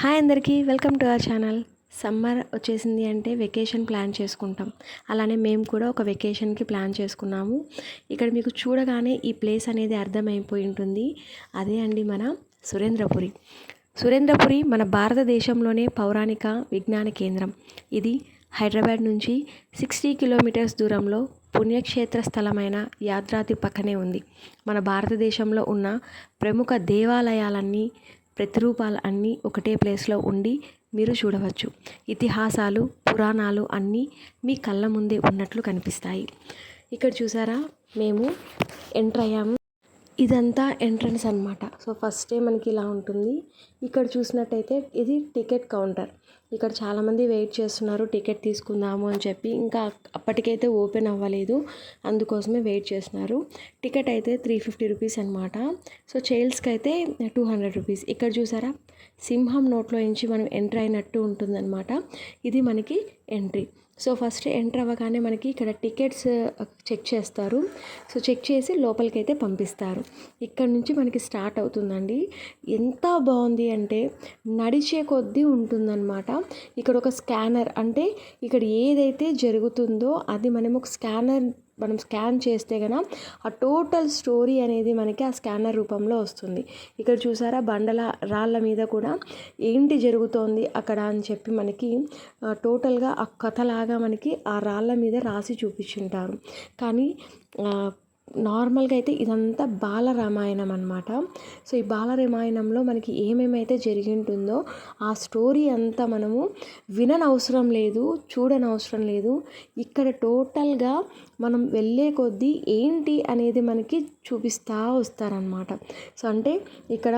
Hi అందరికీ welcome to our channel. Summer వచ్చేసింది అంటే వెకేషన్ ప్లాన్ చేసుకుంటాం. అలానే మేము కూడా ఒక వెకేషన్కి ప్లాన్ చేసుకున్నాము. ఇక్కడ మీకు చూడగానే ఈ ప్లేస్ అనేది అర్థమైపోయి ఉంటుంది. అదే అండి మన సురేంద్రపురి. సురేంద్రపురి మన భారతదేశంలోనే పౌరాణిక విజ్ఞాన కేంద్రం. ఇది హైదరాబాద్ నుంచి సిక్స్టీ కిలోమీటర్స్ దూరంలో పుణ్యక్షేత్ర స్థలమైన యాత్రాతి పక్కనే ఉంది. మన భారతదేశంలో ఉన్న ప్రముఖ దేవాలయాలన్నీ ప్రతిరూపాలు అన్నీ ఒకటే ప్లేస్లో ఉండి మీరు చూడవచ్చు. ఇతిహాసాలు పురాణాలు అన్నీ మీ కళ్ళ ముందే ఉన్నట్లు కనిపిస్తాయి. ఇక్కడ చూసారా? మేము ఎంటర్ అయ్యాము. ఇదంతా ఎంట్రన్స్ అనమాట సో ఫస్టే మనకి ఇలా ఉంటుంది. ఇక్కడ చూసినట్టయితే ఇది టికెట్ కౌంటర్. ఇక్కడ చాలామంది వెయిట్ చేస్తున్నారు టికెట్ తీసుకుందాము అని చెప్పి. ఇంకా అప్పటికైతే ఓపెన్ అవ్వలేదు. అందుకోసమే వెయిట్ చేస్తున్నారు. టికెట్ అయితే త్రీ ఫిఫ్టీ రూపీస్ అనమాట సో చైల్డ్స్కి అయితే టూ హండ్రెడ్ రూపీస్. ఇక్కడ చూసారా? సింహం నోట్లో నుంచి మనం ఎంటర్ అయినట్టు ఉంటుందన్నమాట. ఇది మనకి ఎంట్రీ. సో ఫస్ట్ ఎంటర్ అవ్వగానే మనకి ఇక్కడ టికెట్స్ చెక్ చేస్తారు. సో చెక్ చేసి లోపలికి అయితే పంపిస్తారు. ఇక్కడ నుంచి మనకి స్టార్ట్ అవుతుందండి. ఎంత బాగుంది అంటే నడిచే కొద్దీ ఉంటుందన్నమాట. ఇక్కడ ఒక స్కానర్ అంటే ఇక్కడ ఏదైతే జరుగుతుందో అది మనం ఒక స్కానర్ మనం స్కాన్ చేస్తే కనుక ఆ టోటల్ స్టోరీ అనేది మనకి ఆ స్కానర్ రూపంలో వస్తుంది. ఇక్కడ చూసారా? బండల రాళ్ళ మీద కూడా ఏంటి జరుగుతోంది అక్కడ అని చెప్పి మనకి టోటల్గా ఆ కథలాగా మనకి ఆ రాళ్ళ మీద రాసి చూపించుంటారు. కానీ నార్మల్గా అయితే ఇదంతా బాల రామాయణం అనమాట సో ఈ బాల రామాయణంలో మనకి ఏమేమైతే జరిగింటుందో ఆ స్టోరీ అంతా మనము విననవసరం లేదు చూడనవసరం లేదు. ఇక్కడ టోటల్గా మనం వెళ్ళే కొద్దీ ఏంటి అనేది మనకి చూపిస్తూ వస్తారనమాట సో అంటే ఇక్కడ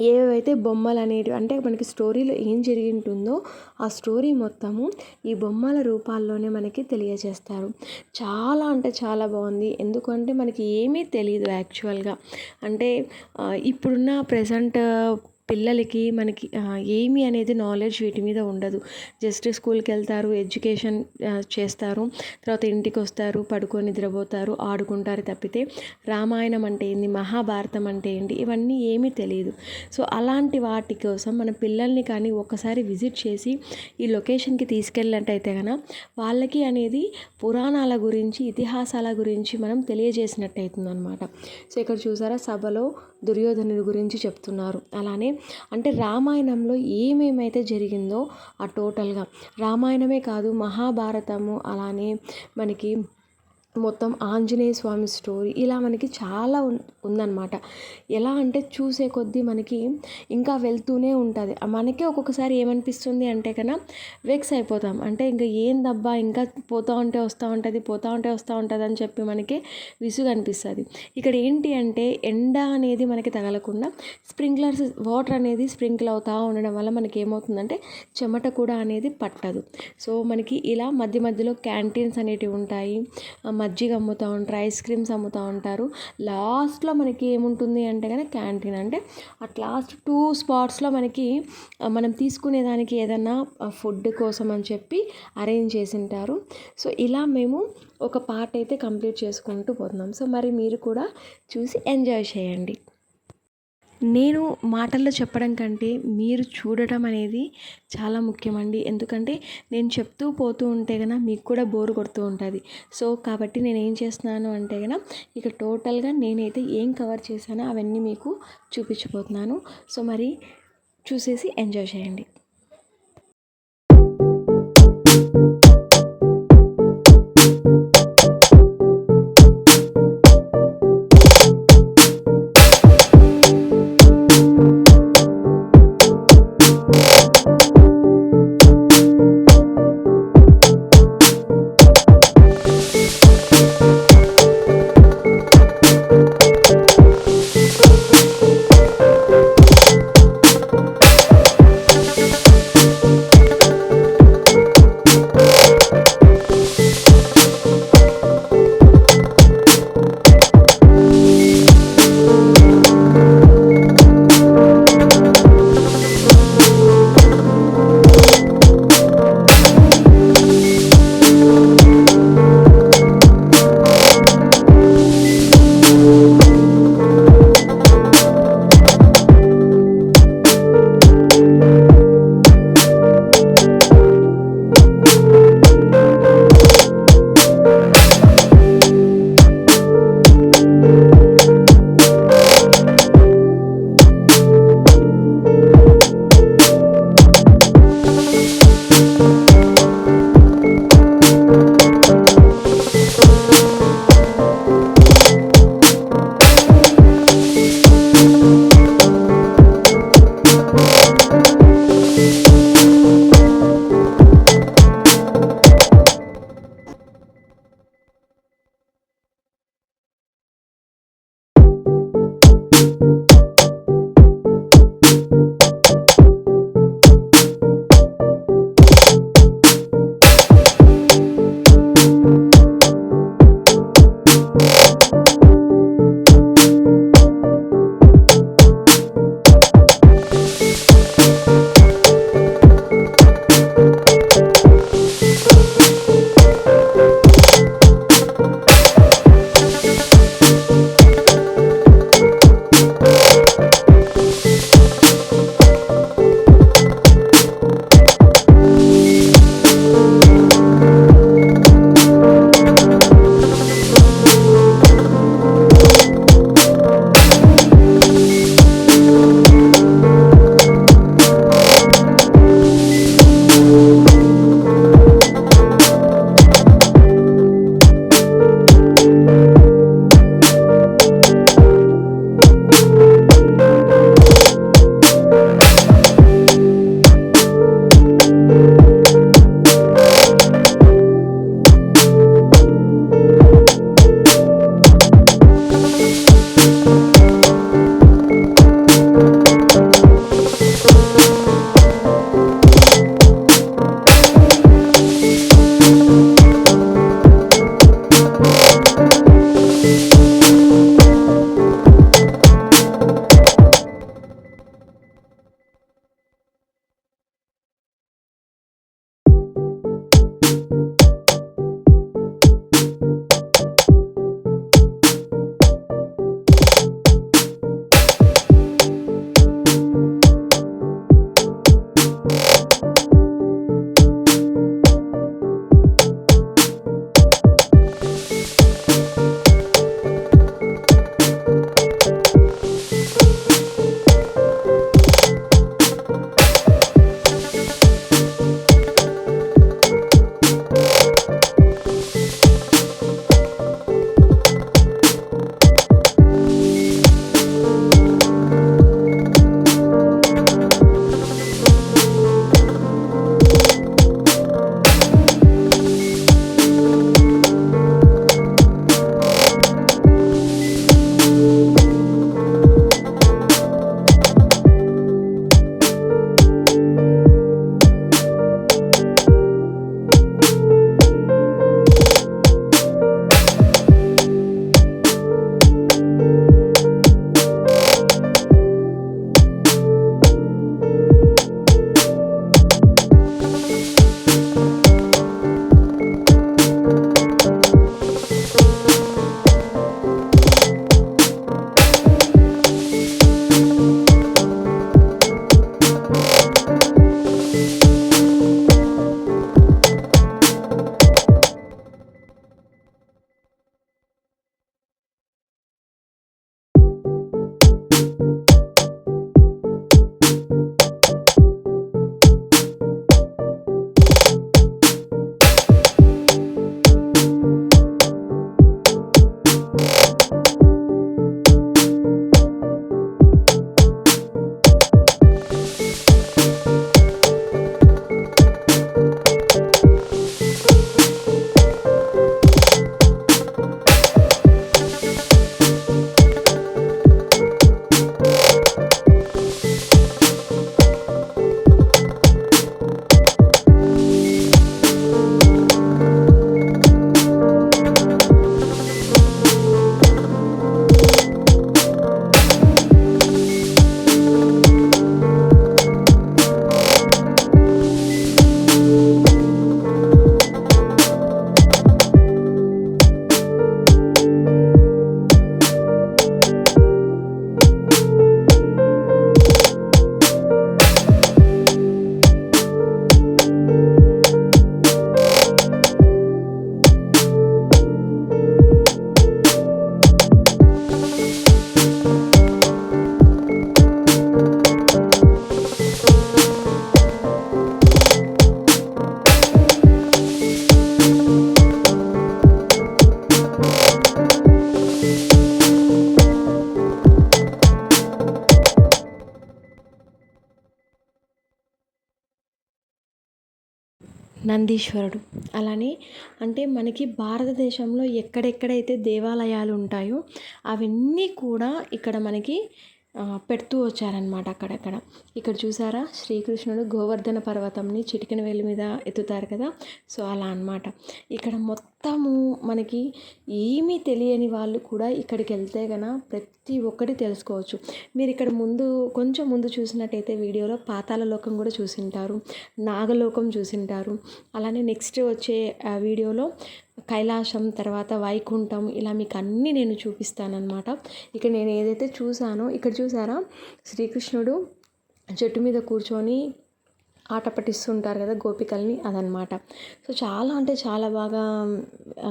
ఏవైతే బొమ్మలు అనేటివి అంటే మనకి స్టోరీలో ఏం జరిగి ఉంటుందో ఆ స్టోరీ మొత్తము ఈ బొమ్మల రూపాల్లోనే మనకి తెలియజేస్తారు. చాలా అంటే చాలా బాగుంది. ఎందుకంటే మనకి ఏమీ తెలియదు యాక్చువల్గా. అంటే ఇప్పుడున్న ప్రజెంట్ పిల్లలకి మనకి ఏమి అనేది నాలెడ్జ్ వీటి మీద ఉండదు. జస్ట్ స్కూల్కి వెళ్తారు ఎడ్యుకేషన్ చేస్తారు. తర్వాత ఇంటికి వస్తారు పడుకొని నిద్రపోతారు ఆడుకుంటారు తప్పితే రామాయణం అంటే ఏంది మహాభారతం అంటే ఏంటి ఇవన్నీ ఏమీ తెలియదు. సో అలాంటి వాటి కోసం మన పిల్లల్ని కానీ ఒక్కసారి విజిట్ చేసి ఈ లొకేషన్కి తీసుకెళ్ళినట్టయితే కనుక వాళ్ళకి అనేది పురాణాల గురించి ఇతిహాసాల గురించి మనం తెలియజేసినట్టు అవుతుంది అనమాట సో ఇక్కడ చూసారా సభలో దుర్యోధనుడి గురించి చెప్తున్నారు. అలానే అంటే రామాయణంలో ఏమేమైతే జరిగిందో ఆ టోటల్గా. రామాయణమే కాదు మహాభారతము అలానే మనకి మొత్తం ఆంజనేయ స్వామి స్టోరీ ఇలా మనకి చాలా ఉందన్నమాట. ఎలా అంటే చూసే కొద్దీ మనకి ఇంకా వెళ్తూనే ఉంటుంది. మనకే ఒక్కొక్కసారి ఏమనిపిస్తుంది అంటే కన్నా వెక్స్ అయిపోతాం. అంటే ఇంకా ఏందబ్బా ఇంకా పోతూ ఉంటే వస్తూ ఉంటుంది పోతూ ఉంటే వస్తూ ఉంటుంది అని చెప్పి మనకి విసుగు అనిపిస్తుంది ఇక్కడ ఏంటి అంటే ఎండ అనేది మనకి తగలకుండా స్ప్రింక్లర్స్ వాటర్ అనేది స్ప్రింకిల్ అవుతూ ఉండడం వల్ల మనకి ఏమవుతుందంటే చెమట కూడా అనేది పట్టదు. సో మనకి ఇలా మధ్య మధ్యలో క్యాంటీన్స్ అనేటివి ఉంటాయి. మజ్జిగ అమ్ముతూ ఉంటారు ఐస్ క్రీమ్స్ అమ్ముతూ ఉంటారు. లాస్ట్లో మనకి ఏముంటుంది అంటే కనుక క్యాంటీన్ అంటే అట్ లాస్ట్ టూ స్పాట్స్లో మనకి మనం తీసుకునేదానికి ఏదన్నా ఫుడ్ కోసం అని చెప్పి అరేంజ్ చేసి ఉంటారు సో ఇలా మేము ఒక పార్ట్ అయితే కంప్లీట్ చేసుకుంటూ పోతున్నాం. సో మరి మీరు కూడా చూసి ఎంజాయ్ చేయండి. నేను మాటల్లో చెప్పడం కంటే మీరు చూడటం అనేది చాలా ముఖ్యమండి. ఎందుకంటే నేను చెప్తూ పోతూ ఉంటే కనుక మీకు కూడా బోర్ కొడుతూ ఉంటుంది. సో కాబట్టి నేను ఏం చేస్తున్నాను అంటే కనుక ఇక టోటల్గా నేనైతే ఏం కవర్ చేశానో అవన్నీ మీకు చూపించబోతున్నాను. సో మరి చూసేసి ఎంజాయ్ చేయండి. నందీశ్వరుడు. అలానే అంటే మనకి భారతదేశంలో ఎక్కడెక్కడైతే దేవాలయాలు ఉంటాయో అవన్నీ కూడా ఇక్కడ మనకి పెడుతూ వచ్చారనమాట అక్కడక్కడ. ఇక్కడ చూసారా? శ్రీకృష్ణుడు గోవర్ధన పర్వతంని చిటికెన వేలు మీద ఎత్తుతారు కదా? సో అలా అన్నమాట. ఇక్కడ మొత్తము మనకి ఏమీ తెలియని వాళ్ళు కూడా ఇక్కడికి వెళ్తే గన ప్రతి ఒక్కటి తెలుసుకోవచ్చు. మీరు ఇక్కడ ముందు కొంచెం ముందు చూసినట్టయితే వీడియోలో పాతాల లోకం కూడా చూసింటారు నాగలోకం చూసింటారు. అలానే నెక్స్ట్ వచ్చే వీడియోలో కైలాసం తర్వాత వైకుంఠం ఇలా మీకు అన్నీ నేను చూపిస్తానన్నమాట. ఇక్కడ నేను ఏదైతే చూసానో ఇక్కడ చూసారా? శ్రీకృష్ణుడు చెట్టు మీద కూర్చొని ఆట పట్టిస్తుంటారు కదా గోపికల్ని అదనమాట సో చాలా అంటే చాలా బాగా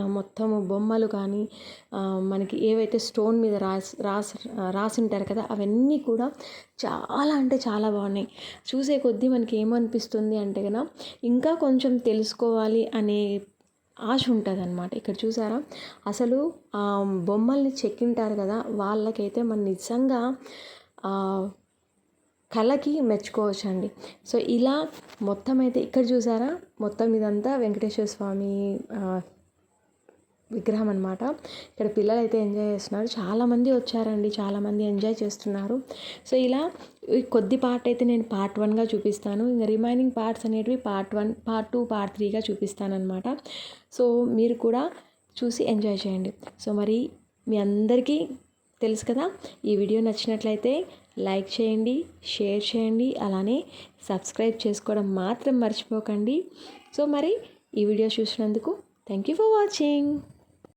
మొత్తము మొత్తం బొమ్మలు కానీ మనకి ఏవైతే స్టోన్ మీద రాసి రాసి రాసింటారు కదా అవన్నీ కూడా చాలా అంటే చాలా బాగున్నాయి. చూసే కొద్దీ మనకి ఏమనిపిస్తుంది అంటే కదా ఇంకా కొంచెం తెలుసుకోవాలి అనే ఆశ ఉంటుంది అనమాట ఇక్కడ చూసారా? అసలు బొమ్మల్ని చెక్కింటారు కదా వాళ్ళకైతే మన నిజంగా ఆ, కళకి మెచ్చుకోవచ్చండి. సో ఇలా మొత్తం అయితే ఇక్కడ చూసారా? మొత్తం ఇదంతా వెంకటేశ్వర స్వామి విగ్రహం అనమాట ఇక్కడ పిల్లలు అయితే ఎంజాయ్ చేస్తున్నారు. చాలామంది వచ్చారండి. చాలామంది ఎంజాయ్ చేస్తున్నారు. సో ఇలా ఈ కొద్ది పార్ట్ అయితే నేను పార్ట్ వన్గా చూపిస్తాను. ఇంకా రిమైనింగ్ పార్ట్స్ అనేటివి part one part two part త్రీగా చూపిస్తానమాట సో మీరు కూడా చూసి ఎంజాయ్ చేయండి. సో మరి మీ అందరికీ తెలుసు కదా ఈ వీడియో నచ్చినట్లయితే లైక్ చేయండి షేర్ చేయండి అలానే సబ్స్క్రైబ్ చేసుకోవడం మాత్రం మర్చిపోకండి. సో మరి ఈ వీడియో చూసినందుకు థ్యాంక్ యూ ఫర్ వాచింగ్.